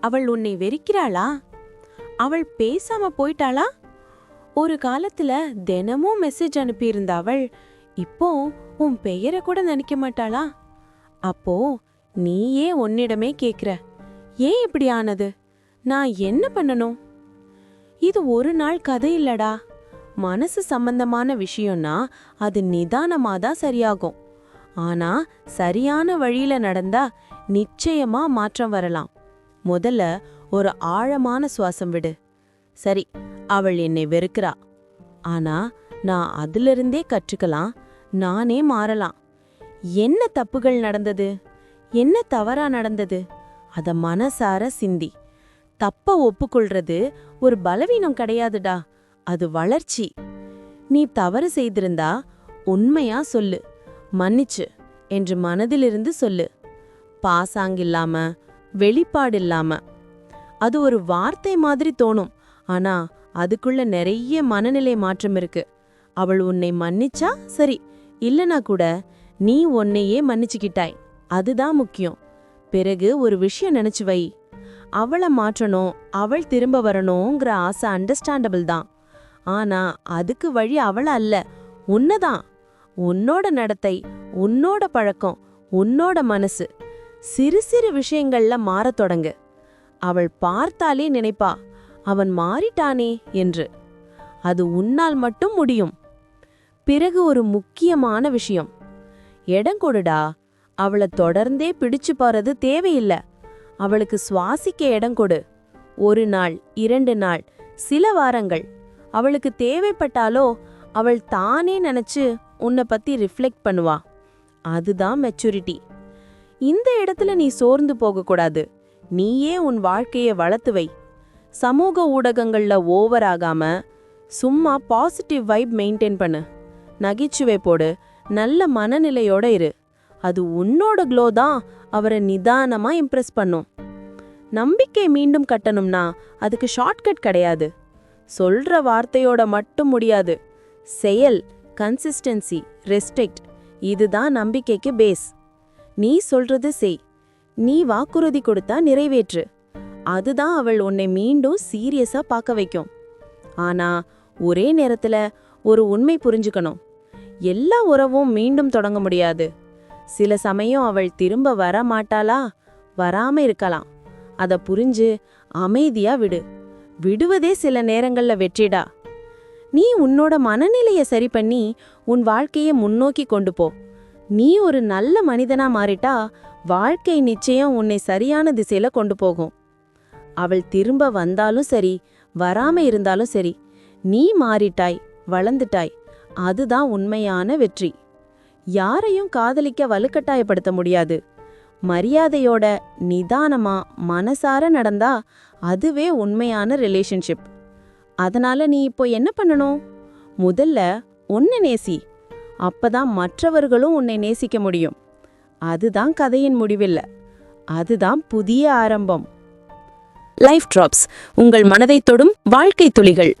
அவள் உன்னை வெறுக்கிறாளா? அவள் பேசாம போயிட்டாளா? ஒரு காலத்துல தினமும் மெசேஜ் அனுப்பியிருந்த அவள் இப்போ உன் பெயரை கூட நினைக்க மாட்டாளா? அப்போ நீயே உன்னிடமே கேக்குற. ஏன் இப்படி ஆனது? நான் என்ன பண்ணணும்? இது ஒரு நாள் கதை இல்லடா. மனசு சம்பந்தமான விஷயம்னா அது நிதானமா தான் சரியாகும். ஆனா சரியான வழியில நடந்தா நிச்சயமா மாற்றம் வரலாம். முதல்ல ஒரு ஆழமான சுவாசம் விடு. சரி அவள் என்னை வெறுக்கிறா. ஆனா நான் அதிலிருந்தே கற்றுக்கலாம் நானே மாறலாம். என்ன தப்புகள் நடந்தது? என்ன தவறா நடந்தது? அத மனசார சிந்தி. தப்ப ஒப்புக்கொள்றது ஒரு பலவீனம் கிடையாதுடா அது வளர்ச்சி. நீ தவறு செய்திருந்தா உண்மையா சொல்லு. மன்னிச்சு என்று மனதிலிருந்து சொல்லு. வெளிப்பாடு இல்லாம அது ஒரு வார்த்தை மாதிரி தோணும். ஆனா அதுக்குள்ள நிறைய மனநிலை மாற்றம் இருக்கு. அவள் உன்னை மன்னிச்சா சரி இல்லனா கூட நீ உன்னையே மன்னிச்சுக்கிட்டாய். அதுதான் முக்கியம். பிறகு ஒரு விஷயம் நினைச்சு வை. அவளை மாற்றணும் அவள் திரும்ப வரணுங்கிற ஆசை அண்டர்ஸ்டாண்டபிள் தான். ஆனா அதுக்கு வழி அவள அல்ல உன்னதான் உன்னோட நடத்தை உன்னோட பழக்கம் உன்னோட மனசு. சிறு சிறு விஷயங்கள்ல மாறத் தொடங்கு. அவள் பார்த்தாலே நினைப்பா அவன் மாறிட்டானே என்று. அது உன்னால் மட்டும் முடியும். பிறகு ஒரு முக்கியமான விஷயம். இடம் கொடுடா. அவளை தொடர்ந்தே பிடிச்சு போறது தேவையில்ல. அவளுக்கு சுவாசிக்க இடம் கொடு. ஒரு நாள் இரண்டு நாள் சில வாரங்கள். அவளுக்கு தேவைப்பட்டாலோ அவள் தானே நினைச்சு உன்னை பத்தி ரிஃப்ளெக்ட் பண்ணுவா. அதுதான் மெச்சூரிட்டி இந்த இடத்துல நீ சோர்ந்து போகக்கூடாது. நீயே உன் வாழ்க்கையை வளர்த்து வை. சமூக ஊடகங்கள்ல ஓவர் ஆகாம சும்மா பாசிட்டிவ் வைப் மெயின்டைன் பண்ணு. நகைச்சுவை போடு. நல்ல மனநிலையோட இரு. அது உன்னோட க்ளோ தான் அவரை நிதானமாக இம்ப்ரெஸ் பண்ணும். நம்பிக்கை மீண்டும் கட்டணும்னா அதுக்கு ஷார்ட்கட் கிடையாது. சொல்கிற வார்த்தையோட மட்டும் முடியாது. செயல் கன்சிஸ்டன்சி ரெஸ்பெக்ட் இதுதான் நம்பிக்கைக்கு பேஸ் நீ சொல்றது செய். நீ வாக்குறுதி கொடுத்தா நிறைவேற்று. அதுதான் அவள் உன்னை மீண்டும் சீரியஸா பார்க்க வைக்கும். ஆனா ஒரே நேரத்துல ஒரு உண்மை புரிஞ்சுக்கணும். எல்லா உறவும் மீண்டும் தொடங்க முடியாது. சில சமயம் அவள் திரும்ப வர மாட்டாளா? வராம இருக்கலாம். அதை புரிஞ்சு அமைதியா விடு. விடுவதே சில நேரங்கள்ல வெற்றிடா. நீ உன்னோட மனநிலைய சரி பண்ணி உன் வாழ்க்கையை முன்னோக்கி கொண்டு போ. நீ ஒரு நல்ல மனிதனா மாறிட்டா வாழ்க்கை நிச்சயம் உன்னை சரியான திசையில கொண்டு போகும். அவள் திரும்ப வந்தாலும் சரி வராம இருந்தாலும் சரி நீ மாறிட்டாய் வளர்ந்துட்டாய் அதுதான் உண்மையான வெற்றி. யாரையும் காதலிக்க வலுக்கட்டாயப்படுத்த முடியாது. மரியாதையோட நிதானமா மனசார நடந்தா அதுவே உண்மையான ரிலேஷன்ஷிப் அதனால நீ இப்போ என்ன பண்ணணும்? முதல்ல ஒன்னு நேசி. அப்பதான் மற்றவர்களும் உன்னை நேசிக்க முடியும். அதுதான் கதையின் முடிவில்ல. அதுதான் புதிய ஆரம்பம். லைஃப் டிராப்ஸ் உங்கள் மனதை தொடும் வாழ்க்கை துளிகள்.